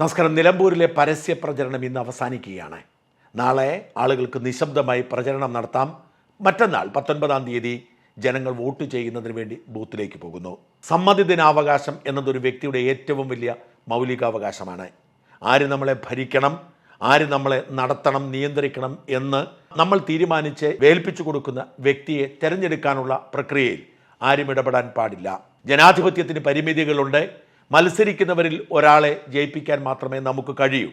നമസ്കാരം. നിലമ്പൂരിലെ പരസ്യ പ്രചരണം ഇന്ന് അവസാനിക്കുകയാണ്. നാളെ ആളുകൾക്ക് നിശബ്ദമായി പ്രചരണം നടത്താം. മറ്റന്നാൾ പത്തൊൻപതാം തീയതി ജനങ്ങൾ വോട്ട് ചെയ്യുന്നതിന് വേണ്ടി ബൂത്തിലേക്ക് പോകുന്നു. സമ്മതിദിനാവകാശം എന്നതൊരു വ്യക്തിയുടെ ഏറ്റവും വലിയ മൗലികാവകാശമാണ്. ആര് നമ്മളെ ഭരിക്കണം ആര് നമ്മളെ നടത്തണം നിയന്ത്രിക്കണം എന്ന് നമ്മൾ തീരുമാനിച്ച് വേൽപ്പിച്ചു കൊടുക്കുന്ന വ്യക്തിയെ തിരഞ്ഞെടുക്കാനുള്ള പ്രക്രിയയിൽ ആരും ഇടപെടാൻ പാടില്ല. ജനാധിപത്യത്തിന് പരിമിതികളുണ്ട്. മത്സരിക്കുന്നവരിൽ ഒരാളെ ജയിപ്പിക്കാൻ മാത്രമേ നമുക്ക് കഴിയൂ.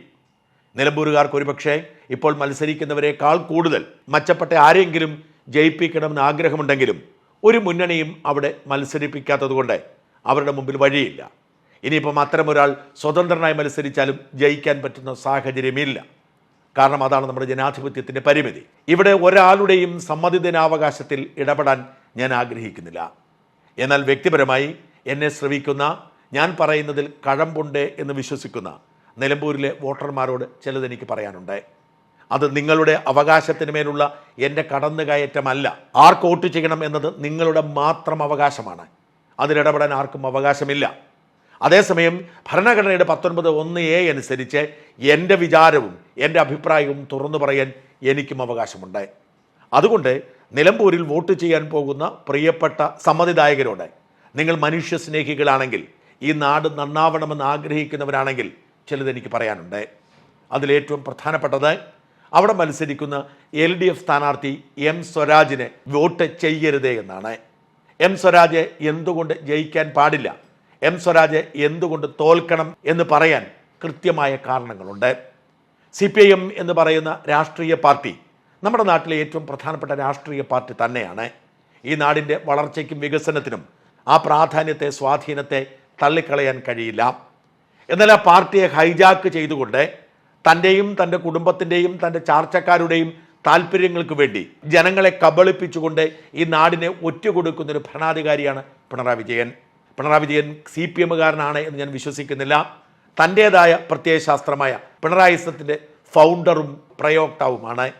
നിലമ്പൂരുകാർക്ക് ഒരുപക്ഷെ ഇപ്പോൾ മത്സരിക്കുന്നവരെക്കാൾ കൂടുതൽ മെച്ചപ്പെട്ട ആരെങ്കിലും ജയിപ്പിക്കണമെന്ന് ആഗ്രഹമുണ്ടെങ്കിലും ഒരു മുന്നണിയും അവിടെ മത്സരിപ്പിക്കാത്തതുകൊണ്ട് അവരുടെ മുമ്പിൽ വഴിയില്ല. ഇനിയിപ്പം അത്തരമൊരാൾ സ്വതന്ത്രനായി മത്സരിച്ചാലും ജയിക്കാൻ പറ്റുന്ന സാഹചര്യമില്ല. കാരണം അതാണ് നമ്മുടെ ജനാധിപത്യത്തിന്റെ പരിമിതി. ഇവിടെ ഒരാളുടെയും സമ്മതിദിനാവകാശത്തിൽ ഇടപെടാൻ ഞാൻ ആഗ്രഹിക്കുന്നില്ല. എന്നാൽ വ്യക്തിപരമായി എന്നെ ശ്രവിക്കുന്ന ഞാൻ പറയുന്നതിൽ കഴമ്പുണ്ട് എന്ന് വിശ്വസിക്കുന്ന നിലമ്പൂരിലെ വോട്ടർമാരോട് ചിലത് എനിക്ക് പറയാനുണ്ട്. അത് നിങ്ങളുടെ അവകാശത്തിന് മേലുള്ള എന്റെ കടന്നുകയറ്റമല്ല. ആർക്ക് വോട്ട് ചെയ്യണം എന്നത് നിങ്ങളുടെ മാത്രം അവകാശമാണ്. അതിലിടപെടാൻ ആർക്കും അവകാശമില്ല. അതേസമയം ഭരണഘടനയുടെ പത്തൊൻപത് ഒന്ന് എ അനുസരിച്ച് എന്റെ വിചാരവും എന്റെ അഭിപ്രായവും തുറന്നു പറയാൻ എനിക്കും അവകാശമുണ്ട്. അതുകൊണ്ട് നിലമ്പൂരിൽ വോട്ട് ചെയ്യാൻ പോകുന്ന പ്രിയപ്പെട്ട സമ്മതിദായകരോട് നിങ്ങൾ മനുഷ്യ സ്നേഹികളാണെങ്കിൽ ഈ നാട് നന്നാവണമെന്ന് ആഗ്രഹിക്കുന്നവരാണെങ്കിൽ ചിലതെനിക്ക് പറയാനുണ്ട്. അതിലേറ്റവും പ്രധാനപ്പെട്ടത് അവിടെ മത്സരിക്കുന്ന എൽ ഡി എഫ് സ്ഥാനാർത്ഥി എം സ്വരാജിനെ വോട്ട് ചെയ്യരുതേ എന്നാണ്. എം സ്വരാജ് എന്തുകൊണ്ട് ജയിക്കാൻ പാടില്ല? എം സ്വരാജ് എന്തുകൊണ്ട് തോൽക്കണം എന്ന് പറയാൻ കൃത്യമായ കാരണങ്ങളുണ്ട്. സി പി ഐ എം എന്ന് പറയുന്ന രാഷ്ട്രീയ പാർട്ടി നമ്മുടെ നാട്ടിലെ ഏറ്റവും പ്രധാനപ്പെട്ട രാഷ്ട്രീയ പാർട്ടി തന്നെയാണ്. ഈ നാടിന്റെ വളർച്ചയ്ക്കും വികസനത്തിനും ആ പ്രാധാന്യത്തെ സ്വാധീനത്തെ തള്ളിക്കളയാൻ കഴിയില്ല. എന്നാൽ ആ പാർട്ടിയെ ഹൈജാക്ക് ചെയ്തുകൊണ്ട് തന്റെയും തന്റെ കുടുംബത്തിന്റെയും തന്റെ ചാർച്ചക്കാരുടെയും താല്പര്യങ്ങൾക്ക് വേണ്ടി ജനങ്ങളെ കബളിപ്പിച്ചുകൊണ്ട് ഈ നാടിനെ ഒറ്റുകൊടുക്കുന്നൊരു ഭരണാധികാരിയാണ് പിണറായി വിജയൻ. പിണറായി വിജയൻ സി പി എമ്മുകാരനാണ് എന്ന് ഞാൻ വിശ്വസിക്കുന്നില്ല. തന്റേതായ പ്രത്യയശാസ്ത്രമായ പിണറായിസത്തിന്റെ ഫൗണ്ടറും പ്രയോക്താവുമാണ്.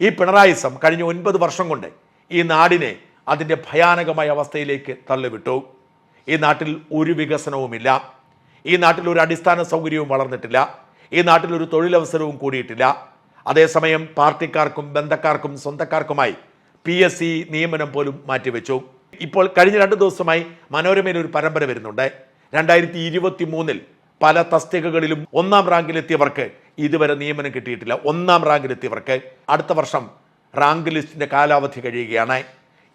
ഈ പിണറായിസം കഴിഞ്ഞ ഒൻപത് വർഷം കൊണ്ട് ഈ നാടിനെ അതിന്റെ ഭയാനകമായ അവസ്ഥയിലേക്ക് തള്ളിവിട്ടു. ഈ നാട്ടിൽ ഒരു വികസനവുമില്ല. ഈ നാട്ടിൽ ഒരു അടിസ്ഥാന സൗകര്യവും വളർന്നിട്ടില്ല. ഈ നാട്ടിൽ ഒരു തൊഴിലവസരവും കൂടിയിട്ടില്ല. അതേസമയം പാർട്ടിക്കാർക്കും ബന്ധക്കാർക്കും സ്വന്തക്കാർക്കുമായി പി എസ് സി നിയമനം പോലും മാറ്റിവെച്ചു. ഇപ്പോൾ കഴിഞ്ഞ രണ്ട് ദിവസമായി മനോരമയിൽ ഒരു പരമ്പര വരുന്നുണ്ട്. രണ്ടായിരത്തി ഇരുപത്തി മൂന്നിൽ പല തസ്തികകളിലും ഒന്നാം റാങ്കിലെത്തിയവർക്ക് ഇതുവരെ നിയമനം കിട്ടിയിട്ടില്ല. ഒന്നാം റാങ്കിലെത്തിയവർക്ക് അടുത്ത വർഷം റാങ്ക് ലിസ്റ്റിന്റെ കാലാവധി കഴിയുകയാണ്.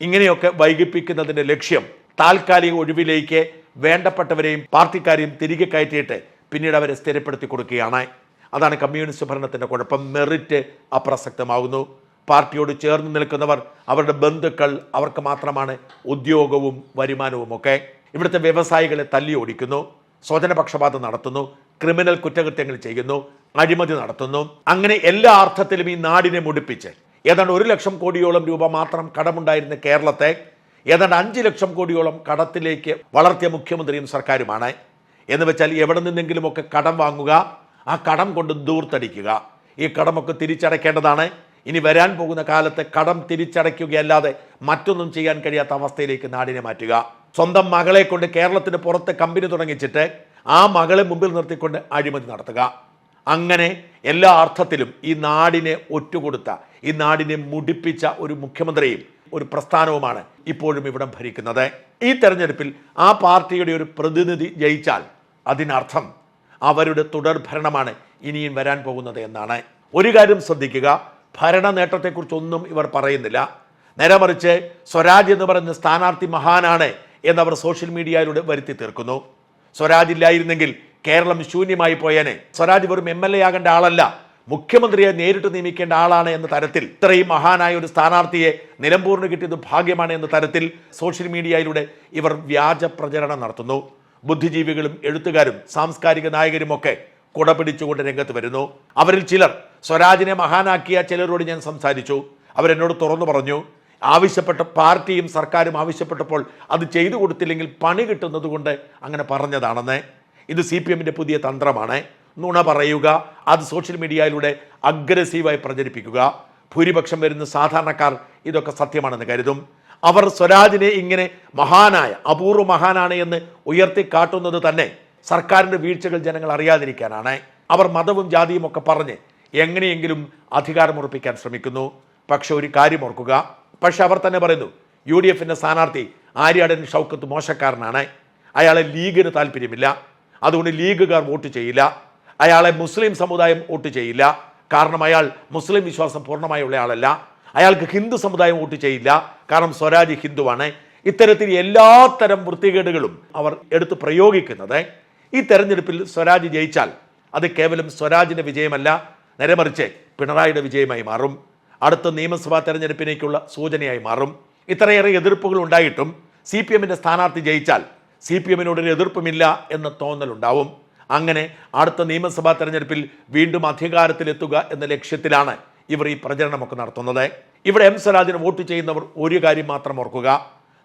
ഇങ്ങനെയൊക്കെ വൈകിപ്പിക്കുന്നതിന്റെ ലക്ഷ്യം താൽക്കാലിക ഒഴിവിലേക്ക് വേണ്ടപ്പെട്ടവരെയും പാർട്ടിക്കാരെയും തിരികെ കയറ്റിയിട്ട് പിന്നീട് അവരെ സ്ഥിരപ്പെടുത്തി കൊടുക്കുകയാണ്. അതാണ് കമ്മ്യൂണിസ്റ്റ് ഭരണത്തിന്റെ കുഴപ്പം. മെറിറ്റ് അപ്രസക്തമാകുന്നു. പാർട്ടിയോട് ചേർന്ന് നിൽക്കുന്നവർ അവരുടെ ബന്ധുക്കൾ അവർക്ക് മാത്രമാണ് ഉദ്യോഗവും വരുമാനവും ഒക്കെ ഇവിടുത്തെ വ്യവസായികളെ തല്ലി ഓടിക്കുന്നു. സ്വജനപക്ഷപാതം നടത്തുന്നു. ക്രിമിനൽ കുറ്റകൃത്യങ്ങൾ ചെയ്യുന്നു. അഴിമതി നടത്തുന്നു. അങ്ങനെ എല്ലാ അർത്ഥത്തിലും ഈ നാടിനെ മുടിപ്പിച്ച് ഏതാണ്ട് ഒരു ലക്ഷം കോടിയോളം രൂപ മാത്രം കടമുണ്ടായിരുന്ന കേരളത്തെ ഏതാണ്ട് അഞ്ച് ലക്ഷം കോടിയോളം കടത്തിലേക്ക് വളർത്തിയ മുഖ്യമന്ത്രിയും സർക്കാരുമാണ്. എന്ന് വെച്ചാൽ എവിടെ നിന്നെങ്കിലുമൊക്കെ കടം വാങ്ങുക ആ കടം കൊണ്ട് ദൂർത്തടിക്കുക. ഈ കടമൊക്കെ തിരിച്ചടയ്ക്കേണ്ടതാണ്. ഇനി വരാൻ പോകുന്ന കാലത്ത് കടം തിരിച്ചടയ്ക്കുകയല്ലാതെ മറ്റൊന്നും ചെയ്യാൻ കഴിയാത്ത അവസ്ഥയിലേക്ക് നാടിനെ മാറ്റുക. സ്വന്തം മകളെ കൊണ്ട് കേരളത്തിന് പുറത്ത് കമ്പനി തുടങ്ങിച്ചിട്ട് ആ മകളെ മുമ്പിൽ നിർത്തിക്കൊണ്ട് അഴിമതി നടത്തുക. അങ്ങനെ എല്ലാ അർത്ഥത്തിലും ഈ നാടിനെ ഒറ്റുകൊടുത്ത ഈ നാടിനെ മുടിപ്പിച്ച ഒരു മുഖ്യമന്ത്രിയും ഒരു പ്രസ്ഥാനവുമാണ് ഇപ്പോഴും ഇവിടം ഭരിക്കുന്നത്. ഈ തെരഞ്ഞെടുപ്പിൽ ആ പാർട്ടിയുടെ ഒരു പ്രതിനിധി ജയിച്ചാൽ അതിനർത്ഥം അവരുടെ തുടർ ഭരണമാണ് ഇനിയും വരാൻ പോകുന്നത് എന്നാണ്. ഒരു കാര്യം ശ്രദ്ധിക്കുക ഭരണ നേട്ടത്തെക്കുറിച്ചൊന്നും ഇവർ പറയുന്നില്ല. നേരെ മറിച്ച് സ്വരാജ് എന്ന് പറയുന്ന സ്ഥാനാർത്ഥി മഹാനാണ് എന്നവർ സോഷ്യൽ മീഡിയയിലൂടെ വരുത്തി തീർക്കുന്നു. സ്വരാജ് ഇല്ലായിരുന്നെങ്കിൽ കേരളം ശൂന്യമായി പോയേനെ. സ്വരാജ് വെറും എം എൽ എ ആകേണ്ട ആളല്ല. മുഖ്യമന്ത്രിയെ നേരിട്ട് നിയമിക്കേണ്ട ആളാണ് എന്ന തരത്തിൽ ഇത്രയും മഹാനായ ഒരു സ്ഥാനാർത്ഥിയെ നിലമ്പൂരിന് കിട്ടിയത് ഭാഗ്യമാണ് എന്ന തരത്തിൽ സോഷ്യൽ മീഡിയയിലൂടെ ഇവർ വ്യാജ പ്രചരണം നടത്തുന്നു. ബുദ്ധിജീവികളും എഴുത്തുകാരും സാംസ്കാരിക നായകരുമൊക്കെ കുട പിടിച്ചുകൊണ്ട് രംഗത്ത് വരുന്നു. അവരിൽ ചിലർ സ്വരാജിനെ മഹാനാക്കിയ ചിലരോട് ഞാൻ സംസാരിച്ചു. അവരെന്നോട് തുറന്നു പറഞ്ഞു ആവശ്യപ്പെട്ട പാർട്ടിയും സർക്കാരും ആവശ്യപ്പെട്ടപ്പോൾ അത് ചെയ്തു കൊടുത്തില്ലെങ്കിൽ പണി കിട്ടുന്നത് കൊണ്ട് അങ്ങനെ പറഞ്ഞതാണെന്ന്. ഇത് സി പി പുതിയ തന്ത്രമാണ്. നുണ പറയുക അത് സോഷ്യൽ മീഡിയയിലൂടെ അഗ്രസീവായി പ്രചരിപ്പിക്കുക. ഭൂരിപക്ഷം വരുന്ന സാധാരണക്കാർ ഇതൊക്കെ സത്യമാണെന്ന് കരുതും. അവർ സ്വരാജിനെ ഇങ്ങനെ മഹാനായ അപൂർവ മഹാനാണ് എന്ന് ഉയർത്തി കാട്ടുന്നത് തന്നെ സർക്കാരിന്റെ വീഴ്ചകൾ ജനങ്ങൾ അറിയാതിരിക്കാനാണ്. അവർ മതവും ജാതിയും ഒക്കെ പറഞ്ഞ് എങ്ങനെയെങ്കിലും അധികാരമുറപ്പിക്കാൻ ശ്രമിക്കുന്നു. പക്ഷെ ഒരു കാര്യം ഓർക്കുക. പക്ഷെ അവർ തന്നെ പറയുന്നു യു ഡി എഫിന്റെ സ്ഥാനാർത്ഥി ആര്യാടൻ ഷൗക്കത്ത് മോശക്കാരനാണ്. അയാളെ ലീഗിന് താല്പര്യമില്ല അതുകൊണ്ട് ലീഗുകാർ വോട്ട് ചെയ്യില്ല. അയാളെ മുസ്ലിം സമുദായം വോട്ട് ചെയ്യില്ല. കാരണം അയാൾ മുസ്ലിം വിശ്വാസം പൂർണമായുള്ള ആളല്ല. അയാൾക്ക് ഹിന്ദു സമുദായം വോട്ട് ചെയ്യില്ല. കാരണം സ്വരാജ് ഹിന്ദുവാണ്. ഇത്തരത്തിൽ എല്ലാത്തരം വൃത്തികേടുകളും അവർ എടുത്ത് പ്രയോഗിക്കുന്നത്. ഈ തെരഞ്ഞെടുപ്പിൽ സ്വരാജ് ജയിച്ചാൽ അത് കേവലം സ്വരാജിന്റെ വിജയമല്ല നേരെമറിച്ച് പിണറായിയുടെ വിജയമായി മാറും. അടുത്ത നിയമസഭാ തെരഞ്ഞെടുപ്പിലേക്കുള്ള സൂചനയായി മാറും. ഇത്രയേറെ എതിർപ്പുകൾ ഉണ്ടായിട്ടും സി പി എമ്മിന്റെ സ്ഥാനാർത്ഥി ജയിച്ചാൽ സി പി എമ്മിനോടൊരു എതിർപ്പുമില്ല എന്ന തോന്നലുണ്ടാവും. അങ്ങനെ അടുത്ത നിയമസഭാ തെരഞ്ഞെടുപ്പിൽ വീണ്ടും അധികാരത്തിലെത്തുക എന്ന ലക്ഷ്യത്തിലാണ് ഇവർ ഈ പ്രചരണമൊക്കെ നടത്തുന്നത്. ഇവിടെ എം സ്വരാജിന് വോട്ട് ചെയ്യുന്നവർ ഒരു കാര്യം മാത്രം ഓർക്കുക.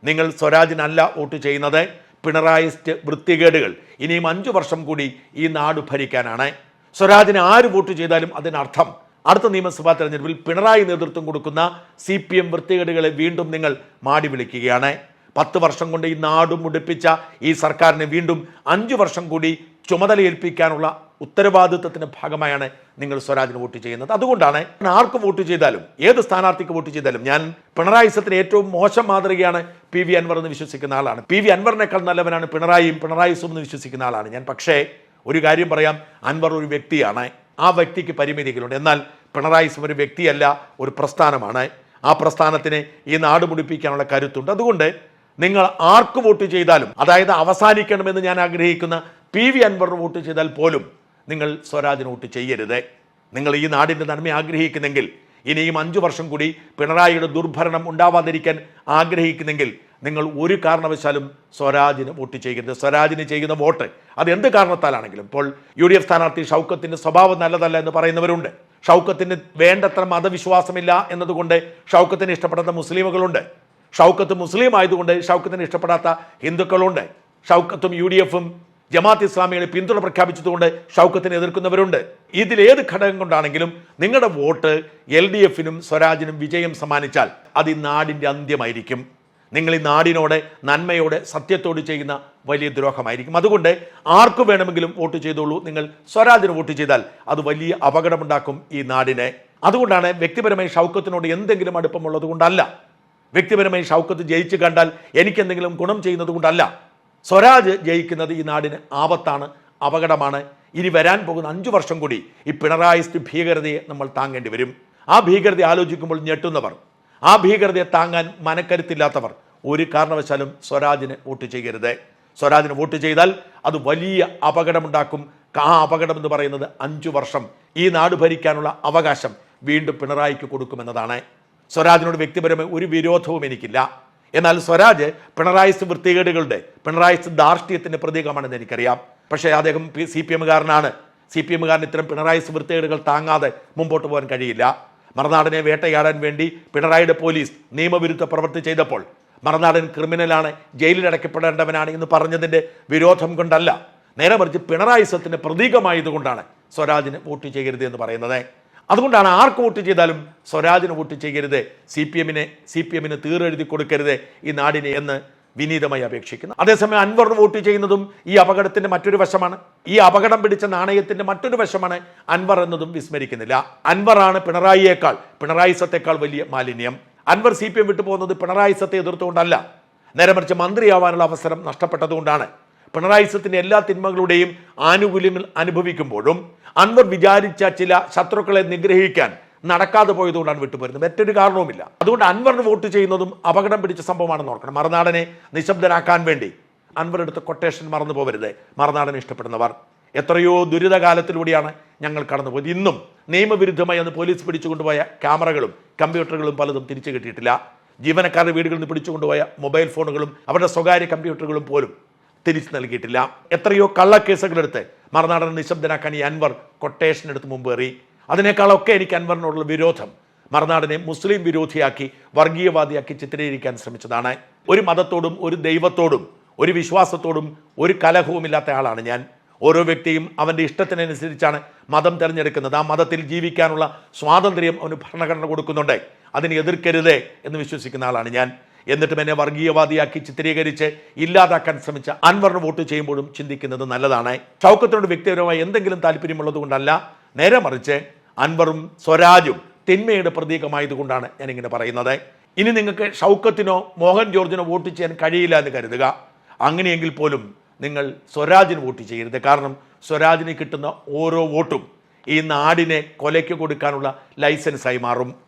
നിങ്ങൾ സ്വരാജിനല്ല വോട്ട് ചെയ്യുന്നത്. പിണറായിസ്റ്റ് വൃത്തികേടുകൾ. ഇനിയും അഞ്ചു വർഷം കൂടി ഈ നാട് ഭരിക്കാനാണ്. സ്വരാജിന് ആര് വോട്ട് ചെയ്താലും അതിനർത്ഥം അടുത്ത നിയമസഭാ തെരഞ്ഞെടുപ്പിൽ പിണറായി നേതൃത്വം കൊടുക്കുന്ന സി പി എം വൃത്തികേടുകളെ വീണ്ടും നിങ്ങൾ മാടി വിളിക്കുകയാണ്. പത്ത് വർഷം കൊണ്ട് ഈ നാടും മുടിപ്പിച്ച ഈ സർക്കാരിനെ വീണ്ടും അഞ്ചു വർഷം കൂടി ചുമതലയേൽപ്പിക്കാനുള്ള ഉത്തരവാദിത്വത്തിന്റെ ഭാഗമായാണ് നിങ്ങൾ സ്വരാജിന് വോട്ട് ചെയ്യുന്നത്. അതുകൊണ്ടാണ് ആർക്ക് വോട്ട് ചെയ്താലും ഏത് സ്ഥാനാർത്ഥിക്ക് വോട്ട് ചെയ്താലും ഞാൻ പിണറായി സത്തിന് ഏറ്റവും മോശം മാതൃകയാണ് പി വി അൻവർ എന്ന് വിശ്വസിക്കുന്ന ആളാണ്. പി വി അൻവറിനേക്കാൾ നല്ലവനാണ് പിണറായിയും പിണറായിസും എന്ന് വിശ്വസിക്കുന്ന ആളാണ് ഞാൻ. പക്ഷേ ഒരു കാര്യം പറയാം അൻവർ ഒരു വ്യക്തിയാണ്. ആ വ്യക്തിക്ക് പരിമിതികളുണ്ട്. എന്നാൽ പിണറായിസും ഒരു വ്യക്തിയല്ല ഒരു പ്രസ്ഥാനമാണ്. ആ പ്രസ്ഥാനത്തിന് ഈ നാട് മുടിപ്പിക്കാനുള്ള കരുത്തുണ്ട്. അതുകൊണ്ട് നിങ്ങൾ ആർക്ക് വോട്ട് ചെയ്താലും അതായത് അവസാനിക്കണമെന്ന് ഞാൻ ആഗ്രഹിക്കുന്ന പി വി അൻവറിന് വോട്ട് ചെയ്താൽ പോലും നിങ്ങൾ സ്വരാജിന് വോട്ട് ചെയ്യരുത്. നിങ്ങൾ ഈ നാടിന്റെ നന്മ ആഗ്രഹിക്കുന്നെങ്കിൽ ഇനിയും അഞ്ചു വർഷം കൂടി പിണറായിയുടെ ദുർഭരണം ഉണ്ടാവാതിരിക്കാൻ ആഗ്രഹിക്കുന്നെങ്കിൽ നിങ്ങൾ ഒരു കാരണവശാലും സ്വരാജിന് വോട്ട് ചെയ്യരുത്. സ്വരാജിന് ചെയ്യുന്ന വോട്ട് അത് എന്ത് കാരണത്താലാണെങ്കിലും ഇപ്പോൾ യു ഡി എഫ് സ്ഥാനാർത്ഥി ഷൗക്കത്തിന്റെ സ്വഭാവം നല്ലതല്ല എന്ന് പറയുന്നവരുണ്ട്. ഷൗക്കത്തിന് വേണ്ടത്ര മതവിശ്വാസമില്ല എന്നതുകൊണ്ട് ഷൗക്കത്തിന് ഇഷ്ടപ്പെടുന്ന മുസ്ലിമുകളുണ്ട്. ഷൗക്കത്ത് മുസ്ലിം ആയതുകൊണ്ട് ഷൗക്കത്തിന് ഇഷ്ടപ്പെടാത്ത ഹിന്ദുക്കളുണ്ട്. ഷൗക്കത്തും യു ഡി എഫും ജമാഅത്ത് ഇസ്ലാമികളെ പിന്തുണ പ്രഖ്യാപിച്ചതുകൊണ്ട് ഷൗക്കത്തിനെ എതിർക്കുന്നവരുണ്ട്. ഇതിലേത് ഘടകം കൊണ്ടാണെങ്കിലും നിങ്ങളുടെ വോട്ട് എൽ ഡി എഫിനും സ്വരാജിനും വിജയം സമ്മാനിച്ചാൽ അത് ഈ നാടിന്റെ അന്ത്യമായിരിക്കും. നിങ്ങൾ ഈ നാടിനോട് നന്മയോടെ സത്യത്തോട് ചെയ്യുന്ന വലിയ ദ്രോഹമായിരിക്കും. അതുകൊണ്ട് ആർക്ക് വേണമെങ്കിലും വോട്ട് ചെയ്തോളൂ. നിങ്ങൾ സ്വരാജിന് വോട്ട് ചെയ്താൽ അത് വലിയ അപകടമുണ്ടാക്കും ഈ നാടിനെ. അതുകൊണ്ടാണ് വ്യക്തിപരമായി ഷൗക്കത്തിനോട് എന്തെങ്കിലും അടുപ്പമുള്ളത് കൊണ്ടല്ല വ്യക്തിപരമായി ഷൗക്കത്ത് ജയിച്ചു കണ്ടാൽ എനിക്കെന്തെങ്കിലും ഗുണം ചെയ്യുന്നത് കൊണ്ടല്ല. സ്വരാജ് ജയിക്കുന്നത് ഈ നാടിന് ആപത്താണ് അപകടമാണ്. ഇനി വരാൻ പോകുന്ന അഞ്ചു വർഷം കൂടി ഈ പിണറായിസ്റ്റ് ഭീകരതയെ നമ്മൾ താങ്ങേണ്ടി വരും. ആ ഭീകരത ആലോചിക്കുമ്പോൾ ഞെട്ടുന്നവർ ആ ഭീകരതയെ താങ്ങാൻ മനക്കരുത്തില്ലാത്തവർ ഒരു കാരണവശാലും സ്വരാജിന് വോട്ട് ചെയ്യരുത്. സ്വരാജിന് വോട്ട് ചെയ്താൽ അത് വലിയ അപകടമുണ്ടാക്കും. ആ അപകടം എന്ന് പറയുന്നത് അഞ്ചു വർഷം ഈ നാട് ഭരിക്കാനുള്ള അവകാശം വീണ്ടും പിണറായിക്ക് കൊടുക്കുമെന്നതാണ്. സ്വരാജിനോട് വ്യക്തിപരമായി ഒരു വിരോധവും എനിക്കില്ല. എന്നാൽ സ്വരാജ് പിണറായിസ് വൃത്തികേടുകളുടെ പിണറായിസ് ധാർഷ്ട്യത്തിന്റെ പ്രതീകമാണെന്ന് എനിക്കറിയാം. പക്ഷേ അദ്ദേഹം സി പി എമ്മുകാരനാണ്. സി പി എമ്മുകാരൻ ഇത്തരം പിണറായിസ് വൃത്തികേടുകൾ താങ്ങാതെ മുമ്പോട്ട് പോകാൻ കഴിയില്ല. മറനാടനെ വേട്ടയാടാൻ വേണ്ടി പിണറായിയുടെ പോലീസ് നിയമവിരുദ്ധ പ്രവൃത്തി ചെയ്തപ്പോൾ മറുനാടൻ ക്രിമിനലാണ് ജയിലിൽ അടയ്ക്കപ്പെടേണ്ടവനാണ് എന്ന് പറഞ്ഞതിന്റെ വിരോധം കൊണ്ടല്ല നേരെ മറിച്ച് പിണറായിസത്തിന് പ്രതീകമായതുകൊണ്ടാണ് സ്വരാജിന് വോട്ട് ചെയ്യരുത് എന്ന് പറയുന്നത്. അതുകൊണ്ടാണ് ആർക്ക് വോട്ട് ചെയ്താലും സ്വരാജിന് വോട്ട് ചെയ്യരുത്. സി പി എമ്മിനെ സി പി എമ്മിന് തീറെഴുതി കൊടുക്കരുത് ഈ നാടിനെ എന്ന് വിനീതമായി അപേക്ഷിക്കുന്നു. അതേസമയം അൻവറിന് വോട്ട് ചെയ്യുന്നതും ഈ അപകടത്തിന്റെ മറ്റൊരു വശമാണ്. ഈ അപകടം പിടിച്ച നാണയത്തിന്റെ മറ്റൊരു വശമാണ് അൻവർ എന്നതും വിസ്മരിക്കുന്നില്ല. അൻവറാണ് പിണറായിയേക്കാൾ പിണറായിസത്തെക്കാൾ വലിയ മാലിന്യം. അൻവർ സി പി എം വിട്ടുപോകുന്നത് പിണറായി പിണറായിസത്തെ എതിർത്തുകൊണ്ടല്ല. നേരെ മറിച്ച് മന്ത്രിയാവാനുള്ള അവസരം നഷ്ടപ്പെട്ടതുകൊണ്ടാണ്. പിണറായിസത്തിന്റെ എല്ലാ തിന്മകളുടെയും ആനുകൂല്യം അനുഭവിക്കുമ്പോഴും അൻവർ വിചാരിച്ച ചില ശത്രുക്കളെ നിഗ്രഹിക്കാൻ നടക്കാതെ പോയതുകൊണ്ടാണ് വിട്ടുപോരുന്നത്. മറ്റൊരു കാരണവുമില്ല. അതുകൊണ്ട് അൻവറിന് വോട്ട് ചെയ്യുന്നതും അപകടം പിടിച്ച സംഭവമാണെന്ന് ഓർക്കണം. മറുനാടനെ നിശബ്ദനാക്കാൻ വേണ്ടി അൻവർ എടുത്ത കൊട്ടേഷൻ മറന്നു പോകരുത് മറുനാടനെ ഇഷ്ടപ്പെടുന്നവർ. എത്രയോ ദുരിതകാലത്തിലൂടെയാണ് ഞങ്ങൾ കടന്നുപോയത്. ഇന്നും നിയമവിരുദ്ധമായി അന്ന് പോലീസ് പിടിച്ചുകൊണ്ടുപോയ ക്യാമറകളും കമ്പ്യൂട്ടറുകളും പലതും തിരിച്ചു കിട്ടിയിട്ടില്ല. ജീവനക്കാരുടെ വീടുകളിൽ നിന്ന് പിടിച്ചുകൊണ്ടുപോയ മൊബൈൽ ഫോണുകളും അവരുടെ സ്വകാര്യ കമ്പ്യൂട്ടറുകളും പോലും തിരിച്ചു നൽകിയിട്ടില്ല. എത്രയോ കള്ളക്കേസുകളെടുത്ത് മറുനാടൻ നിശബ്ദനാക്കാൻ ഈ അൻവർ കൊട്ടേഷൻ എടുത്ത് മുമ്പേറി അതിനേക്കാളൊക്കെ എനിക്ക് അൻവറിനോടുള്ള വിരോധം മറുനാടിനെ മുസ്ലിം വിരോധിയാക്കി വർഗീയവാദിയാക്കി ചിത്രീകരിക്കാൻ ശ്രമിച്ചതാണ്. ഒരു മതത്തോടും ഒരു ദൈവത്തോടും ഒരു വിശ്വാസത്തോടും ഒരു കലഹവുമില്ലാത്ത ആളാണ് ഞാൻ. ഓരോ വ്യക്തിയും അവന്റെ ഇഷ്ടത്തിനനുസരിച്ചാണ് മതം തിരഞ്ഞെടുക്കുന്നത്. ആ മതത്തിൽ ജീവിക്കാനുള്ള സ്വാതന്ത്ര്യം അവന് ഭരണഘടന കൊടുക്കുന്നുണ്ട്. അതിനെ എതിർക്കരുത് എന്ന് വിശ്വസിക്കുന്ന ആളാണ് ഞാൻ. എന്നിട്ടും എന്നെ വർഗീയവാദിയാക്കി ചിത്രീകരിച്ച് ഇല്ലാതാക്കാൻ ശ്രമിച്ച അൻവറിന് വോട്ട് ചെയ്യുമ്പോഴും ചിന്തിക്കുന്നത് നല്ലതാണ്. ചൗക്കത്തിനോട് വ്യക്തിപരമായി എന്തെങ്കിലും താല്പര്യമുള്ളത് കൊണ്ടല്ല. നേരെ മറിച്ച് അൻവറും സ്വരാജും തിന്മയുടെ പ്രതീകമായതുകൊണ്ടാണ് ഞാനിങ്ങനെ പറയുന്നത്. ഇനി നിങ്ങൾക്ക് ഷൗക്കത്തിനോ മോഹൻ ജോർജിനോ വോട്ട് ചെയ്യാൻ കഴിയില്ല എന്ന് കരുതുക. അങ്ങനെയെങ്കിൽ പോലും നിങ്ങൾ സ്വരാജിന് വോട്ട് ചെയ്യരുത്. കാരണം സ്വരാജിന് കിട്ടുന്ന ഓരോ വോട്ടും ഈ നാടിനെ കൊലയ്ക്ക് കൊടുക്കാനുള്ള ലൈസൻസായി മാറും.